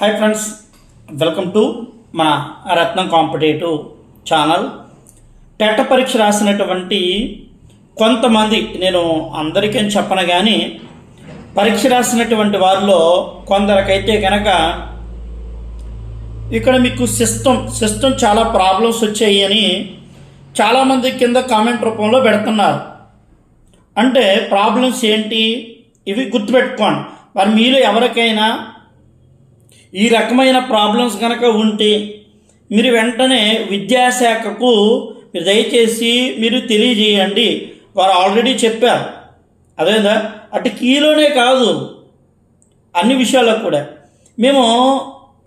Hi friends welcome to మన రత్నం competitive channel. TET పరీక్ష రాసినటువంటి కొంతమంది నేను అందరికీ చెప్పను కానీ పరీక్ష రాసినటువంటి వారిలో కొందరికైతే కనుక ఇక్కడ మీకు సిస్టమ్ సిస్టమ్ చాలా ప్రాబ్లమ్స్ వచ్చాయి అని చాలామంది కింద కామెంట్ రూపంలో పెడుతున్నారు. అంటే ప్రాబ్లమ్స్ ఏంటి? ఇవి గుర్తుపెట్టుకోండి. మరి మీలో ఎవరికైనా ఈ రకమైన ప్రాబ్లమ్స్ కనుక ఉంటే మీరు వెంటనే విద్యాశాఖకు మీరు దయచేసి మీరు తెలియజేయండి. వారు ఆల్రెడీ చెప్పారు. అదేందా అటు కీలోనే కాదు. అన్ని విషయాల్లో కూడా. మేము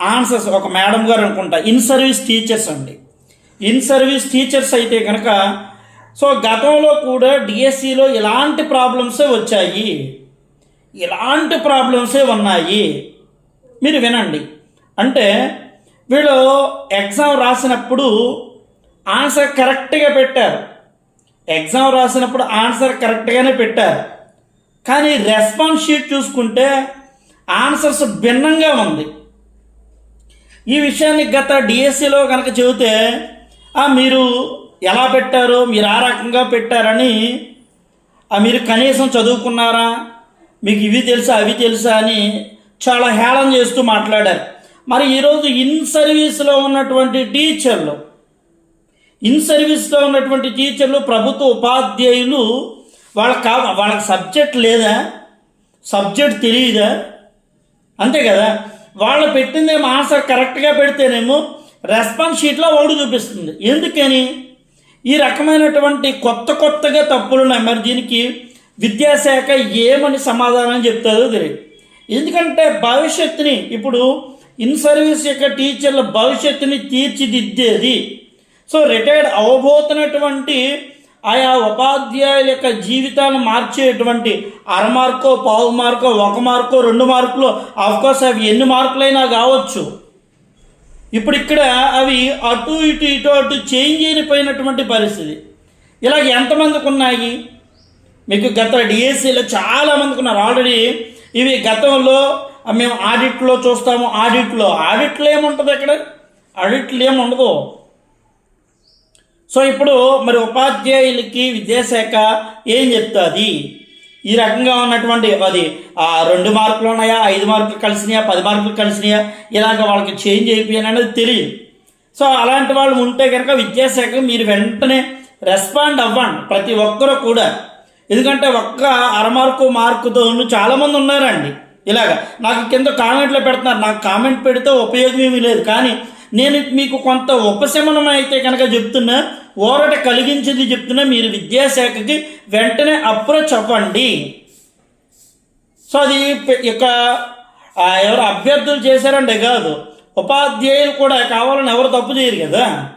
ఆన్సర్స్ ఒక మేడం గారు అనుకుంటా ఇన్ సర్వీస్ టీచర్స్ అండి. ఇన్ సర్వీస్ టీచర్స్ అయితే కనుక సో గతంలో కూడా డిఎస్సిలో ఇలాంటి ప్రాబ్లమ్సే వచ్చాయి. ఇలాంటి ప్రాబ్లమ్సే ఉన్నాయి. మీరు వినండి. అంటే వీళ్ళు ఎగ్జామ్ రాసినప్పుడు ఆన్సర్ కరెక్ట్గా పెట్టారు. ఎగ్జామ్ రాసినప్పుడు ఆన్సర్ కరెక్ట్గానే పెట్టారు. కానీ రెస్పాన్స్ షీట్ చూసుకుంటే ఆన్సర్స్ భిన్నంగా ఉంది. ఈ విషయాన్ని గత డిఎస్సిలో కనుక చెబితే మీరు ఎలా పెట్టారు మీరు ఆ రకంగా పెట్టారని మీరు కనీసం చదువుకున్నారా మీకు ఇవి తెలుసా అవి తెలుసా అని చాలా హేళన చేస్తూ మాట్లాడారు. మరి ఈరోజు ఇన్ సర్వీస్లో ఉన్నటువంటి టీచర్లు ఇన్ సర్వీస్లో ఉన్నటువంటి టీచర్లు ప్రభుత్వ ఉపాధ్యాయులు వాళ్ళకి కా వాళ్ళకి సబ్జెక్ట్ లేదా? సబ్జెక్ట్ తెలియదా అంతే కదా. వాళ్ళు పెట్టిందేమో ఆన్సర్ కరెక్ట్గా పెడితేనేమో రెస్పాన్స్ షీట్లో ఓడి చూపిస్తుంది. ఎందుకని? ఈ రకమైనటువంటి కొత్త కొత్తగా తప్పులు ఉన్నాయి మరి దీనికి విద్యాశాఖ ఏమని సమాధానం చెప్తుందో తెలియదు. ఎందుకంటే భవిష్యత్తుని ఇప్పుడు ఇన్ సర్వీస్ యొక్క టీచర్ల భవిష్యత్తుని తీర్చిదిద్దేది. సో రిటైర్డ్ అవబోతున్నటువంటి ఆయా ఉపాధ్యాయుల యొక్క జీవితాన్ని మార్చేటువంటి అర మార్కో పావు మార్కో ఒక మార్కో రెండు మార్కులు కోర్స్ అవి ఎన్ని మార్కులైనా కావచ్చు. ఇప్పుడు ఇక్కడ అవి అటు ఇటు ఇటు అటు చేంజ్ అయిపోయినటువంటి పరిస్థితి. ఇలాగ ఎంతమందికి ఉన్నాయి? మీకు గత డిఎస్సిలో చాలామందికి ఉన్నారు. ఆల్రెడీ ఇవి గతంలో మేము ఆడిట్లో చూస్తాము ఆడిట్లో. ఆడిట్లో ఏముంటుంది అక్కడ? ఆడిట్లు ఏముండదు. సో ఇప్పుడు మరి ఉపాధ్యాయులకి విద్యాశాఖ ఏం చెప్తుంది? ఈ రకంగా ఉన్నటువంటి అది ఆ రెండు మార్కులు ఉన్నాయా ఐదు మార్కులు కలిసినాయా పది మార్కులు కలిసినాయా ఇలాగ వాళ్ళకి చేంజ్ అయిపోయాను అనేది తెలియదు. సో అలాంటి వాళ్ళు ఉంటే కనుక విద్యాశాఖ మీరు వెంటనే రెస్పాండ్ అవ్వండి ప్రతి ఒక్కరూ కూడా. ఎందుకంటే ఒక్క అరమార్కు మార్కుతో చాలామంది ఉన్నారండి. ఇలాగ. నాకు కింద కామెంట్లో పెడుతున్నారు. నాకు కామెంట్ పెడితే ఉపయోగం ఏమీ లేదు. కానీ నేను మీకు కొంత ఉపశమనం అయితే కనుక చెప్తున్నా ఓరట కలిగించింది చెప్తున్నా మీరు విద్యాశాఖకి వెంటనే అప్రోచ్ అవ్వండి. సో అది ఇక ఎవరు అభ్యర్థులు చేశారంటే కాదు. ఉపాధ్యాయులు కూడా కావాలని ఎవరు తప్పు చేయరు కదా.